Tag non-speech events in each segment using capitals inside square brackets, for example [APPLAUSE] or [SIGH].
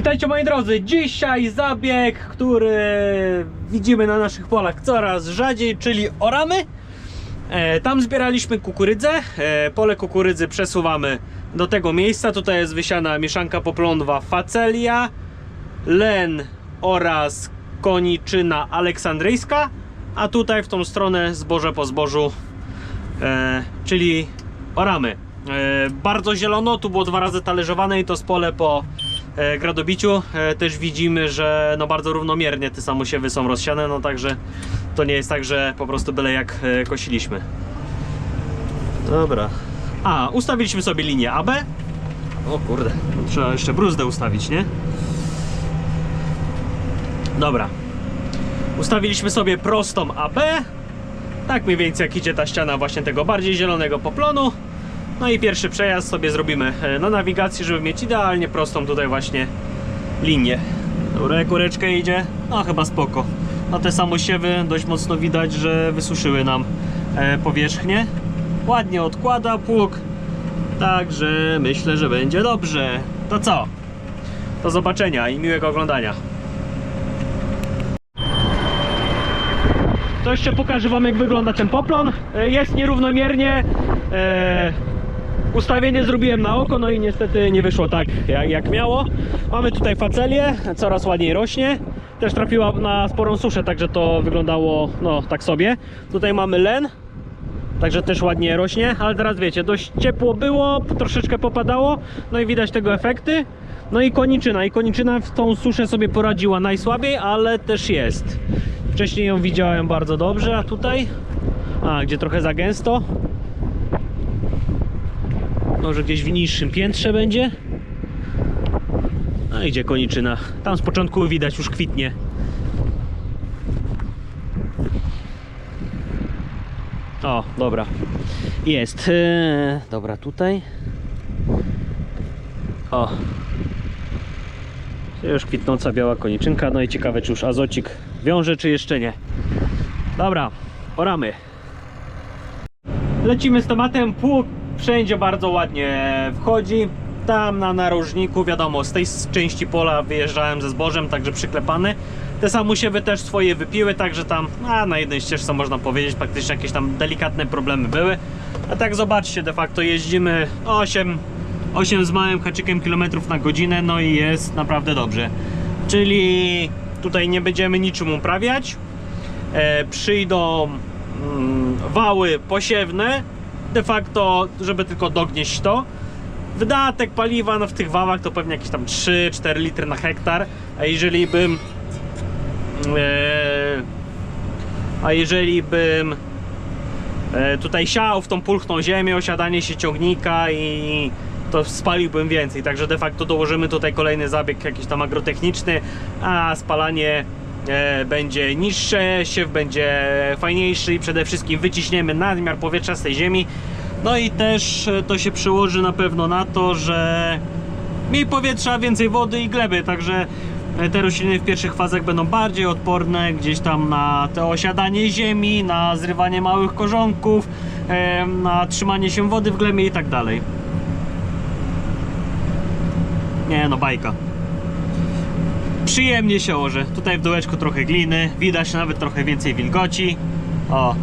Witajcie moi drodzy, dzisiaj zabieg, który widzimy na naszych polach coraz rzadziej, czyli oramy. E, tam zbieraliśmy kukurydzę, e, pole kukurydzy przesuwamy do tego miejsca. Tutaj jest wysiana mieszanka poplądwa facelia, len oraz koniczyna aleksandryjska, a tutaj w tą stronę zboże po zbożu, e, czyli oramy. E, bardzo zielono, tu było dwa razy talerzowane i to z pole po gradobiciu. E, też widzimy, że no bardzo równomiernie te samosiewy są rozsiane, no także to nie jest tak, że po prostu byle jak e, kosiliśmy. Dobra. A, ustawiliśmy sobie linię AB. O kurde, trzeba jeszcze bruzdę ustawić, nie? Dobra. Ustawiliśmy sobie prostą AB. Tak mniej więcej jak idzie ta ściana właśnie tego bardziej zielonego poplonu. No i pierwszy przejazd sobie zrobimy e, na nawigacji, żeby mieć idealnie prostą tutaj właśnie linię. Dobra, kureczkę idzie. No chyba spoko. No te samosiewy dość mocno widać, że wysuszyły nam e, powierzchnię. Ładnie odkłada pług. Także myślę, że będzie dobrze. To co? Do zobaczenia i miłego oglądania. To jeszcze pokażę Wam jak wygląda ten poplon. E, Jest nierównomiernie. Ustawienie zrobiłem na oko, no i niestety nie wyszło tak jak, jak miało. Mamy tutaj facelię, coraz ładniej rośnie. Też trafiła na sporą suszę, także to wyglądało no tak sobie. Tutaj mamy len, Także też ładnie rośnie, ale teraz wiecie, dość ciepło było, troszeczkę popadało, no i widać tego efekty. No i koniczyna, i koniczyna w tą suszę sobie poradziła najsłabiej, ale też jest. Wcześniej ją widziałem bardzo dobrze, a tutaj, a gdzie trochę za gęsto. Może gdzieś w niższym piętrze będzie. No idzie koniczyna. Tam z początku widać już kwitnie. O, dobra. Jest. Eee, dobra, tutaj. O. Już kwitnąca biała koniczynka. No i ciekawe, czy już azocik wiąże, czy jeszcze nie. Dobra, oramy. Lecimy z tematem. Pług wszędzie bardzo ładnie wchodzi. Tam na narożniku, wiadomo, z tej części pola wyjeżdżałem ze zbożem, także przyklepany. Te samusiewy też swoje wypiły, także tam a, na jednej ścieżce można powiedzieć, praktycznie jakieś tam delikatne problemy były. A tak zobaczcie, de facto jeździmy 8, 8 z małym haczykiem kilometrów na godzinę, no i jest naprawdę dobrze. Czyli tutaj nie będziemy niczym uprawiać. E, przyjdą mm, wały posiewne, de facto, żeby tylko dognieść to. Wydatek paliwa no w tych wałach to pewnie jakieś tam 3-4 litry na hektar, a jeżeli bym e, a jeżeli bym e, tutaj siał w tą pulchną ziemię, osiadanie się ciągnika i to spaliłbym więcej, także de facto dołożymy tutaj kolejny zabieg jakiś tam agrotechniczny, a spalanie będzie niższe, siew będzie fajniejszy i przede wszystkim wyciśniemy nadmiar powietrza z tej ziemi. No i też e, to się przełoży na pewno na to, że mniej powietrza, więcej wody i gleby, także e, te rośliny w pierwszych fazach będą bardziej odporne gdzieś tam na to osiadanie ziemi, na zrywanie małych korzonków, e, na trzymanie się wody w glebie i tak dalej. Nie no, bajka. Przyjemnie się orze. Tutaj w dołeczku trochę gliny, widać nawet trochę więcej wilgoci. O,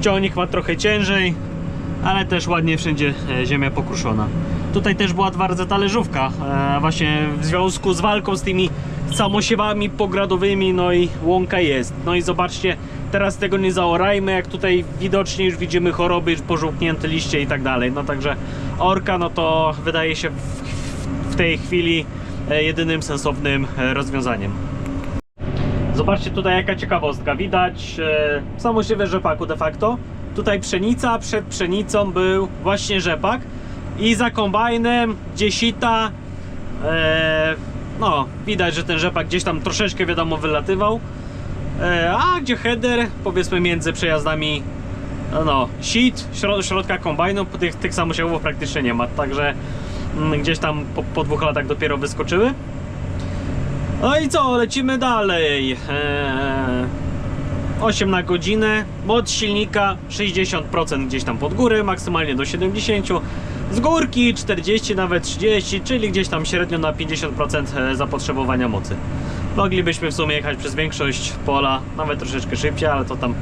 ciągnik ma trochę ciężej, ale też ładnie wszędzie e, ziemia pokruszona. Tutaj też była dwa razy talerzówka, e, właśnie w związku z walką z tymi samosiewami pogradowymi, no i łąka jest. No i zobaczcie, teraz tego nie zaorajmy, jak tutaj widocznie już widzimy choroby, już pożółknięte liście i tak dalej. No także orka, no to wydaje się w, w tej chwili jedynym sensownym e, rozwiązaniem. Zobaczcie tutaj jaka ciekawostka. Widać e, samosiewe rzepaku de facto. Tutaj pszenica, przed pszenicą był właśnie rzepak. I za kombajnem dziesita. E, no, widać, że ten rzepak gdzieś tam troszeczkę wiadomo wylatywał. E, a gdzie header, powiedzmy między przejazdami no, no sit, środ środka kombajnu, tych, tych samosiewów praktycznie nie ma. Także gdzieś tam po, po dwóch latach dopiero wyskoczyły. No i co, lecimy dalej. Eee, 8 na godzinę, moc silnika 60% gdzieś tam pod górę, maksymalnie do 70%. z górki 40, nawet 30, czyli gdzieś tam średnio na 50% zapotrzebowania mocy. Moglibyśmy w sumie jechać przez większość pola, nawet troszeczkę szybciej, ale to tam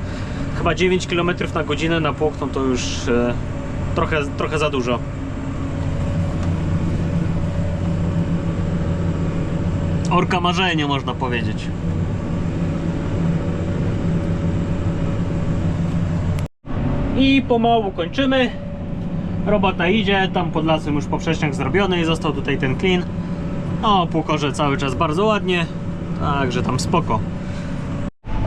chyba 9 km na godzinę na pług, no to już e, trochę, trochę za dużo. Orka marzenia można powiedzieć. I pomału kończymy. Robota idzie, tam pod lasem już poprzeczniak zrobiony i został tutaj ten clean. O, półkorze cały czas bardzo ładnie, także tam spoko.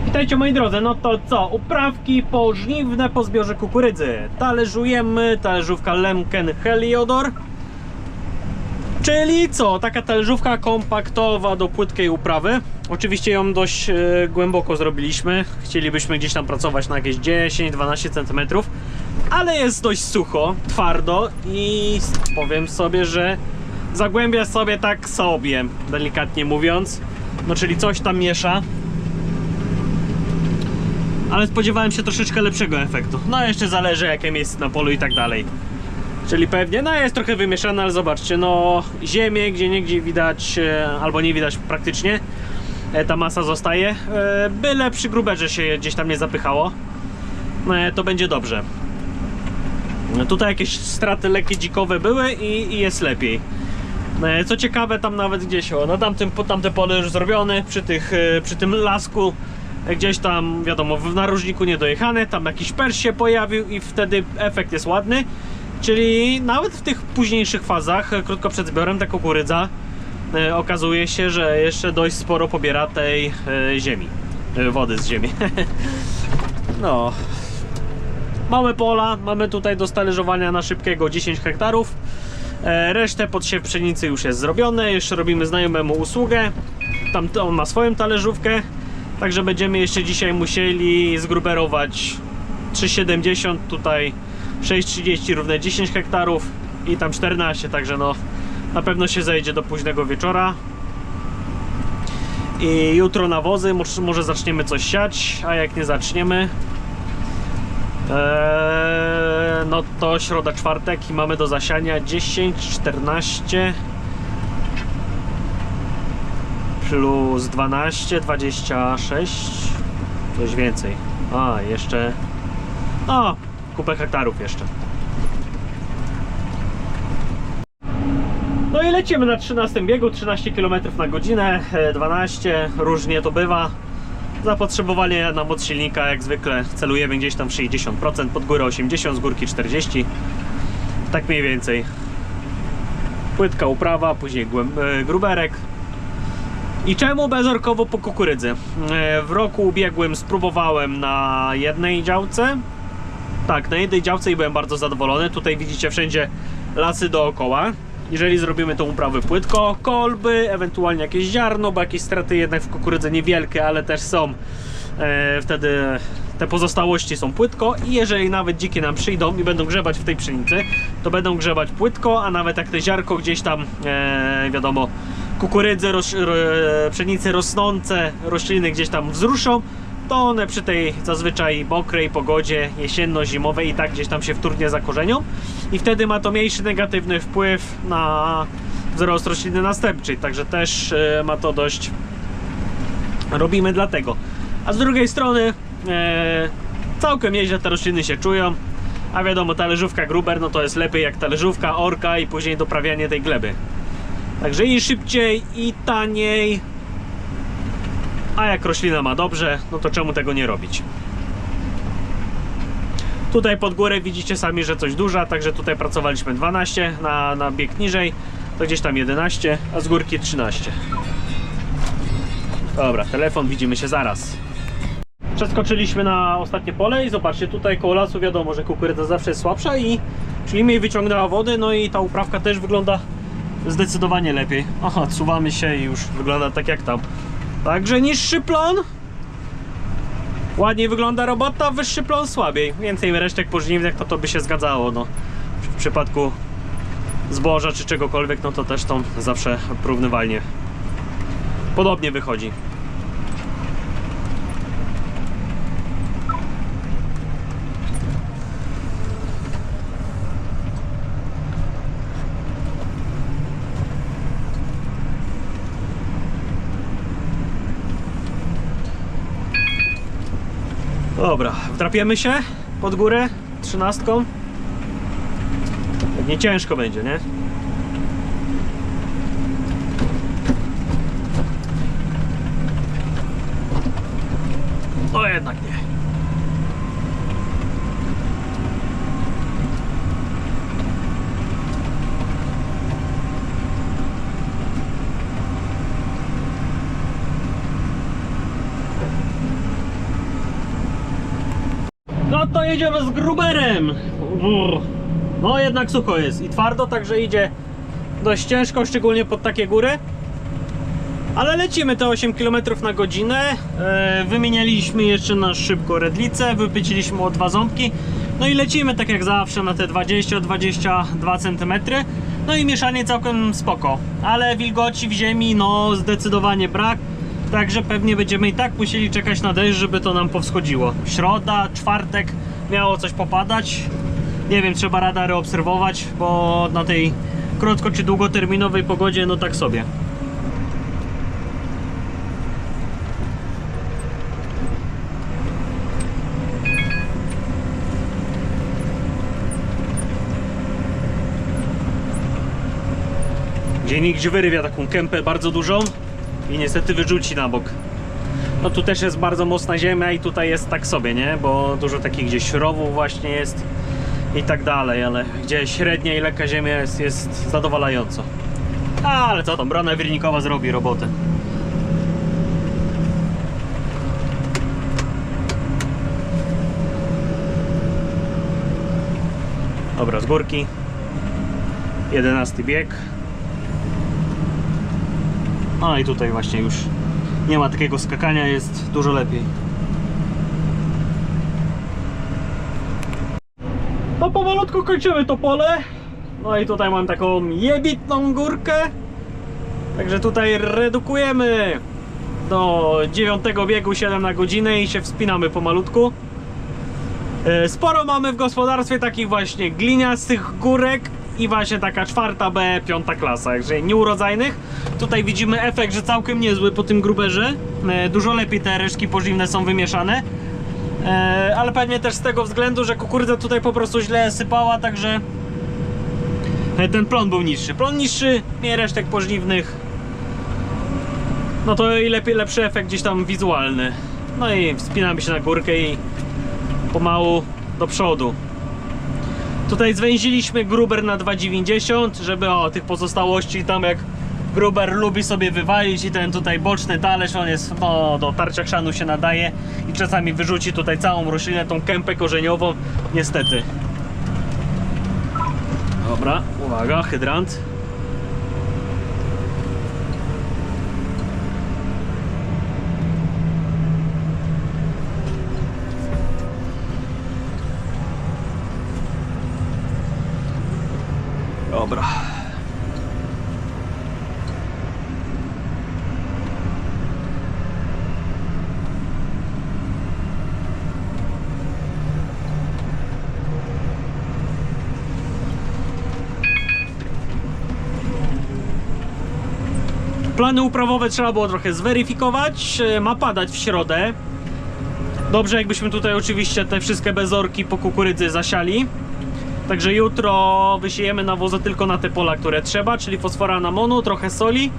Witajcie moi drodzy, no to co? Uprawki pożniwne po zbiorze kukurydzy. Talerzujemy, talerzówka Lemken Heliodor. Czyli co? Taka talerzówka kompaktowa do płytkiej uprawy. Oczywiście ją dość e, głęboko zrobiliśmy. Chcielibyśmy gdzieś tam pracować na jakieś 10-12 cm, ale jest dość sucho, twardo i powiem sobie, że zagłębia sobie tak sobie, delikatnie mówiąc. No czyli coś tam miesza. Ale spodziewałem się troszeczkę lepszego efektu. No jeszcze zależy jakie miejsce na polu i tak dalej. Czyli pewnie, no jest trochę wymieszane, ale zobaczcie, no ziemię, gdzie niegdzie widać, e, albo nie widać praktycznie, e, ta masa zostaje. E, Byle przy gruberze się gdzieś tam nie zapychało, e, to będzie dobrze. No, Tutaj jakieś straty lekkie dzikowe były i, i jest lepiej. Co ciekawe, tam nawet gdzieś, o, na tamtym, tamte pole już zrobione, przy, tych, przy tym lasku, gdzieś tam, wiadomo, w narożniku niedojechane, tam jakiś pers się pojawił i wtedy efekt jest ładny. Czyli nawet w tych późniejszych fazach, e, krótko przed zbiorem, ta kukurydza e, okazuje się, że jeszcze dość sporo pobiera tej e, ziemi, wody z ziemi. [LAUGHS] no. Małe pola, mamy tutaj do talerzowania na szybkiego 10 hektarów. Resztę podsiew pszenicy już jest zrobione, jeszcze robimy znajomemu usługę. Tam on ma swoją talerzówkę, także będziemy jeszcze dzisiaj musieli zgruberować 3,70 tutaj 6,30 równe 10 hektarów i tam 14, także no na pewno się zejdzie do późnego wieczora. I jutro nawozy, może, zaczniemy coś siać, a jak nie zaczniemy, Eee, no to środa, czwartek i mamy do zasiania 10, 14 plus 12, 26 coś więcej. A, jeszcze o, kupę hektarów jeszcze. No i lecimy na 13 biegu, 13 km na godzinę, e, 12, różnie to bywa. Zapotrzebowanie na moc silnika jak zwykle celujemy gdzieś tam w 60%, pod górę 80%, z górki 40%. Tak mniej więcej. Płytka uprawa, później e, gruberek. I czemu bezorkowo po kukurydzy? E, W roku ubiegłym spróbowałem na jednej działce. Tak, na jednej działce i byłem bardzo zadowolony. Tutaj widzicie wszędzie lasy dookoła. Jeżeli zrobimy tą uprawę płytko, kolby, ewentualnie jakieś ziarno, bo jakieś straty jednak w kukurydzy niewielkie, ale też są. E, wtedy te pozostałości są płytko i jeżeli nawet dzikie nam przyjdą i będą grzebać w tej pszenicy, to będą grzebać płytko, a nawet jak te ziarko gdzieś tam, e, wiadomo, kukurydzy, roś, ro, pszenicy rosnące, rośliny gdzieś tam wzruszą, to one przy tej zazwyczaj mokrej pogodzie jesienno-zimowej i tak gdzieś tam się wtórnie zakorzenią. I wtedy ma to mniejszy negatywny wpływ na wzrost rośliny następczej, także też e, ma to dość. Robimy dlatego. A z drugiej strony e, całkiem nieźle te rośliny się czują, a wiadomo talerzówka gruber no to jest lepiej jak talerzówka orka i później doprawianie tej gleby. Także i szybciej i taniej a jak roślina ma dobrze, no to czemu tego nie robić? Tutaj pod górę widzicie sami, że coś duża, także tutaj pracowaliśmy 12 na, na bieg niżej, to gdzieś tam 11, a z górki 13. Dobra, telefon, widzimy się zaraz. Przeskoczyliśmy na ostatnie pole i zobaczcie, tutaj koło lasu wiadomo, że kukurydza zawsze jest słabsza i czyli mniej wyciągnęła wody, no i ta uprawka też wygląda zdecydowanie lepiej. Aha, odsuwamy się i już wygląda tak jak tam. Także niższy plon. Ładniej wygląda robota, wyższy plon słabiej. Więcej resztek pożniwnych, to to by się zgadzało. No. W przypadku zboża czy czegokolwiek, no to też to zawsze porównywalnie podobnie wychodzi. Dobra, wdrapiemy się pod górę trzynastką. Nie ciężko będzie, nie? No jednak nie. No to jedziemy z gruberem. No jednak sucho jest i twardo, także idzie dość ciężko, szczególnie pod takie góry. Ale lecimy te 8 km na godzinę. E, wymienialiśmy jeszcze na szybko redlicę, wypyciliśmy o dwa ząbki. No i lecimy tak jak zawsze na te 20-22 cm. No i mieszanie całkiem spoko. Ale wilgoci w ziemi no zdecydowanie brak. Także pewnie będziemy i tak musieli czekać na deszcz, żeby to nam powschodziło. Środa, czwartek miało coś popadać. Nie wiem, trzeba radary obserwować, bo na tej krótko czy długoterminowej pogodzie no tak sobie. Dziennik wyrywia taką kępę bardzo dużą i niestety wyrzuci na bok. No tu też jest bardzo mocna ziemia i tutaj jest tak sobie, nie? Bo dużo takich gdzieś rowów właśnie jest i tak dalej, ale gdzie średnia i lekka ziemia jest, jest zadowalająco. A, ale co tam, brona wirnikowa zrobi robotę. Dobra, z górki. Jedenasty bieg. No i tutaj właśnie już nie ma takiego skakania, jest dużo lepiej. No pomalutku kończymy to pole. No i tutaj mam taką jebitną górkę. Także tutaj redukujemy do dziewiątego biegu 7 na godzinę i się wspinamy pomalutku. E, Sporo mamy w gospodarstwie takich właśnie gliniastych górek i właśnie taka czwarta B, piąta klasa, także nieurodzajnych. Tutaj widzimy efekt, że całkiem niezły po tym gruberze. E, Dużo lepiej te resztki pożywne są wymieszane. E, Ale pewnie też z tego względu, że kukurydza tutaj po prostu źle sypała, także e, ten plon był niższy. Plon niższy, mniej resztek pożniwnych. No to i lepiej, lepszy efekt gdzieś tam wizualny. No i wspinamy się na górkę i pomału do przodu. Tutaj zwęziliśmy gruber na 2,90, żeby o tych pozostałości tam jak gruber lubi sobie wywalić i ten tutaj boczny talerz, on jest no, do tarcia chrzanu się nadaje i czasami wyrzuci tutaj całą roślinę, tą kępę korzeniową, niestety. Dobra, uwaga, hydrant. Dobra. Plany uprawowe trzeba było trochę zweryfikować. E, Ma padać w środę. Dobrze, jakbyśmy tutaj oczywiście te wszystkie bezorki po kukurydzy zasiali. Także jutro wysiejemy nawozy tylko na te pola, które trzeba, czyli fosfora na monu, trochę soli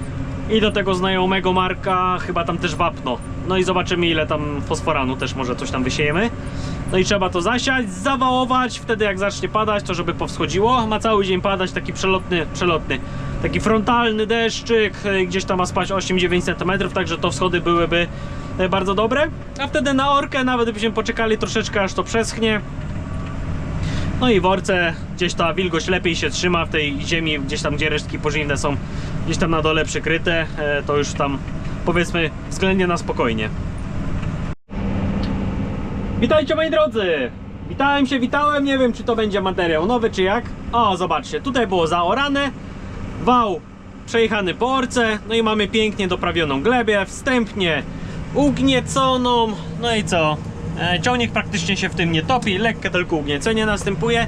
i do tego znajomego marka chyba tam też wapno. No i zobaczymy ile tam fosforanu też może coś tam wysiejemy. No i trzeba to zasiać, zawałować, wtedy jak zacznie padać, to żeby powschodziło. Ma cały dzień padać taki przelotny, przelotny, taki frontalny deszczyk, gdzieś tam ma spać 8-9 cm, także to wschody byłyby e, bardzo dobre. A wtedy na orkę nawet byśmy poczekali troszeczkę aż to przeschnie. No i w orce gdzieś ta wilgoć lepiej się trzyma w tej ziemi, gdzieś tam gdzie resztki pożywne są gdzieś tam na dole przykryte, e, to już tam powiedzmy względnie na spokojnie. Witajcie moi drodzy! Witałem się, witałem, nie wiem czy to będzie materiał nowy czy jak. O, zobaczcie, tutaj było zaorane, wał przejechany po orce, no i mamy pięknie doprawioną glebę, wstępnie ugnieconą, no i co? E, ciągnik praktycznie się w tym nie topi, lekkie tylko ugniecenie następuje.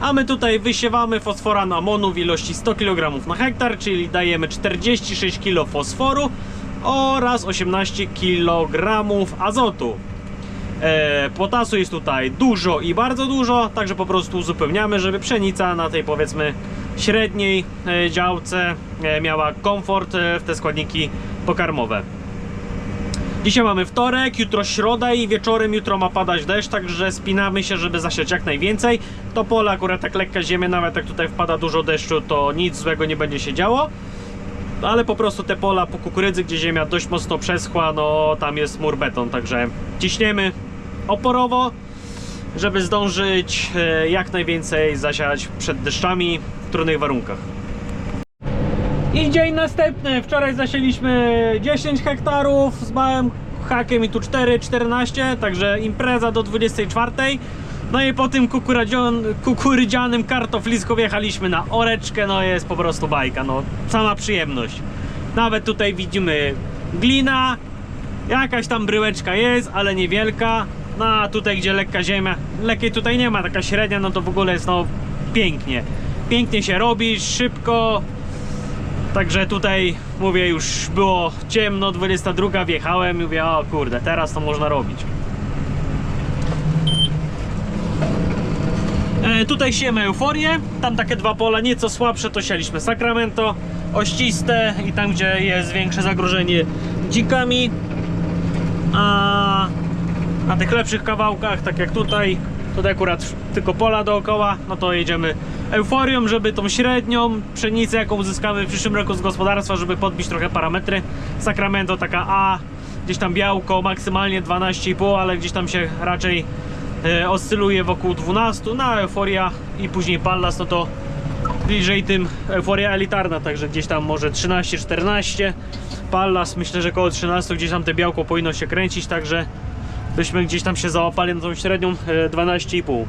A my tutaj wysiewamy fosforan amonu w ilości 100 kg na hektar, czyli dajemy 46 kg fosforu oraz 18 kg azotu. E, potasu jest tutaj dużo i bardzo dużo, także po prostu uzupełniamy, żeby pszenica na tej powiedzmy średniej e, działce e, miała komfort e, w te składniki pokarmowe. Dzisiaj mamy wtorek, jutro środa i wieczorem jutro ma padać deszcz, także spinamy się, żeby zasiać jak najwięcej. To pole akurat tak lekka ziemia, nawet jak tutaj wpada dużo deszczu, to nic złego nie będzie się działo. Ale po prostu te pola po kukurydzy, gdzie ziemia dość mocno przeschła, no tam jest mur beton, także ciśniemy oporowo, żeby zdążyć e, jak najwięcej zasiać przed deszczami w trudnych warunkach. I dzień następny. Wczoraj zasieliśmy 10 hektarów z małym hakiem i tu 4, 14, także impreza do 24. No i po tym kukurydzianym kartoflisku wjechaliśmy na oreczkę, no jest po prostu bajka, no sama przyjemność. Nawet tutaj widzimy glina, jakaś tam bryłeczka jest, ale niewielka. No a tutaj gdzie lekka ziemia, lekkiej tutaj nie ma, taka średnia, no to w ogóle jest no pięknie. Pięknie się robi, szybko, Także tutaj mówię, już było ciemno, 22 wjechałem i mówię, o kurde, teraz to można robić. E, tutaj siemy euforię, tam takie dwa pola nieco słabsze to sialiśmy Sacramento, ościste i tam gdzie jest większe zagrożenie dzikami. A na tych lepszych kawałkach, tak jak tutaj, tutaj akurat tylko pola dookoła, no to jedziemy euforią, żeby tą średnią pszenicę, jaką uzyskamy w przyszłym roku z gospodarstwa, żeby podbić trochę parametry. Sacramento taka A, gdzieś tam białko maksymalnie 12,5, ale gdzieś tam się raczej e, oscyluje wokół 12, na euforia i później Pallas, no to bliżej tym euforia elitarna, także gdzieś tam może 13-14. Pallas myślę, że koło 13 gdzieś tam te białko powinno się kręcić, także byśmy gdzieś tam się załapali na tą średnią e, 12,5.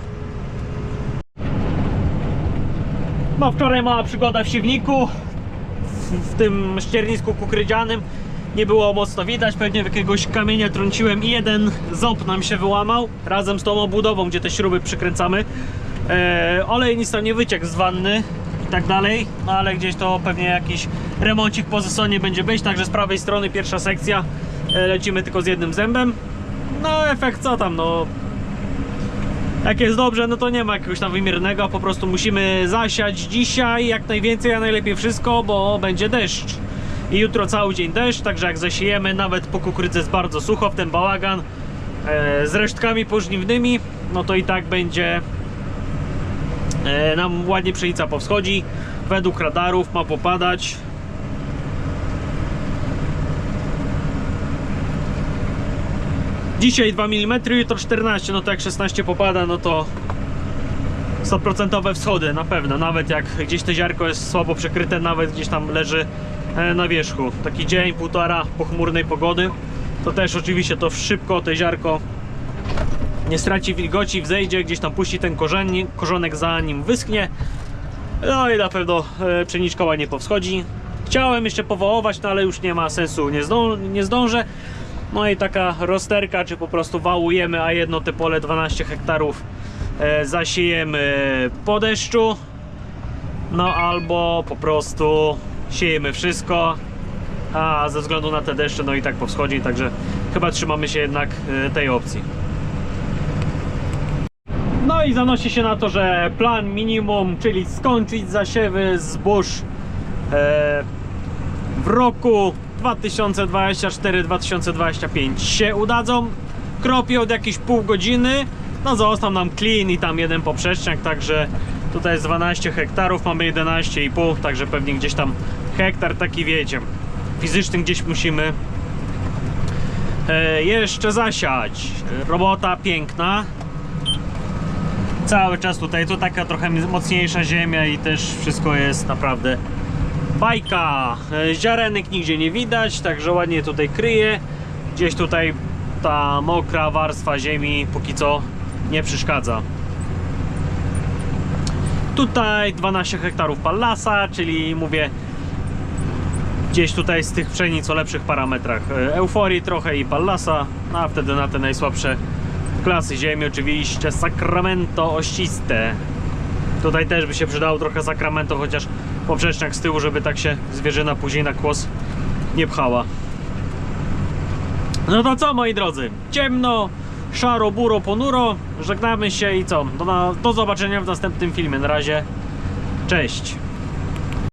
No wczoraj mała przygoda w siewniku w, tym ściernisku kukurydzianym. Nie było mocno widać, pewnie w jakiegoś kamienia trąciłem i jeden ząb nam się wyłamał razem z tą obudową, gdzie te śruby przykręcamy. E, olej nic tam nie wyciekł z wanny i tak dalej, no ale gdzieś to pewnie jakiś remoncik po sezonie będzie być, także z prawej strony pierwsza sekcja. E, lecimy tylko z jednym zębem no efekt co tam, no jak jest dobrze, no to nie ma jakiegoś tam wymiernego, po prostu musimy zasiać dzisiaj jak najwięcej, a najlepiej wszystko, bo będzie deszcz. I jutro cały dzień deszcz, także jak zasiejemy, nawet po kukurydzy jest bardzo sucho w ten bałagan e, z resztkami pożniwnymi, no to i tak będzie e, nam ładnie pszenica powschodzi. Według radarów ma popadać Dzisiaj 2 mm, jutro 14, no to jak 16 popada, no to 100% wschody na pewno, nawet jak gdzieś to ziarko jest słabo przykryte, nawet gdzieś tam leży e, na wierzchu. Taki dzień, półtora pochmurnej pogody, to też oczywiście to szybko to ziarko nie straci wilgoci, wzejdzie, gdzieś tam puści ten korzeń, korzonek zanim wyschnie. No i na pewno e, pszeniczka ładnie powschodzi. Chciałem jeszcze powołować, no ale już nie ma sensu, nie, nie zdążę. No i taka rozterka, czy po prostu wałujemy, a jedno te pole 12 hektarów e, zasiejemy po deszczu. No albo po prostu siejemy wszystko, a ze względu na te deszcze, no i tak powschodzi, także chyba trzymamy się jednak e, tej opcji. No i zanosi się na to, że plan minimum, czyli skończyć zasiewy zbóż e, w roku 2024-2025 się udadzą. Kropię od jakieś pół godziny. No został nam clean i tam jeden poprzeczniak, także tutaj jest 12 hektarów, mamy 11,5, także pewnie gdzieś tam hektar taki wiecie. Fizycznym gdzieś musimy e, jeszcze zasiać. Robota piękna. Cały czas tutaj, to taka trochę mocniejsza ziemia i też wszystko jest naprawdę bajka. E, Ziarenek nigdzie nie widać, także ładnie tutaj kryje. Gdzieś tutaj ta mokra warstwa ziemi póki co nie przeszkadza. Tutaj 12 hektarów pallasa, czyli mówię gdzieś tutaj z tych pszenic o lepszych parametrach e, euforii trochę i pallasa, no a wtedy na te najsłabsze klasy ziemi oczywiście Sacramento ościste. Tutaj też by się przydało trochę Sacramento, chociaż poprzeczniak z tyłu, żeby tak się zwierzyna później na kłos nie pchała. No to co moi drodzy, ciemno, szaro, buro, ponuro. Żegnamy się i co? Do, na- do zobaczenia w następnym filmie. Na razie. Cześć.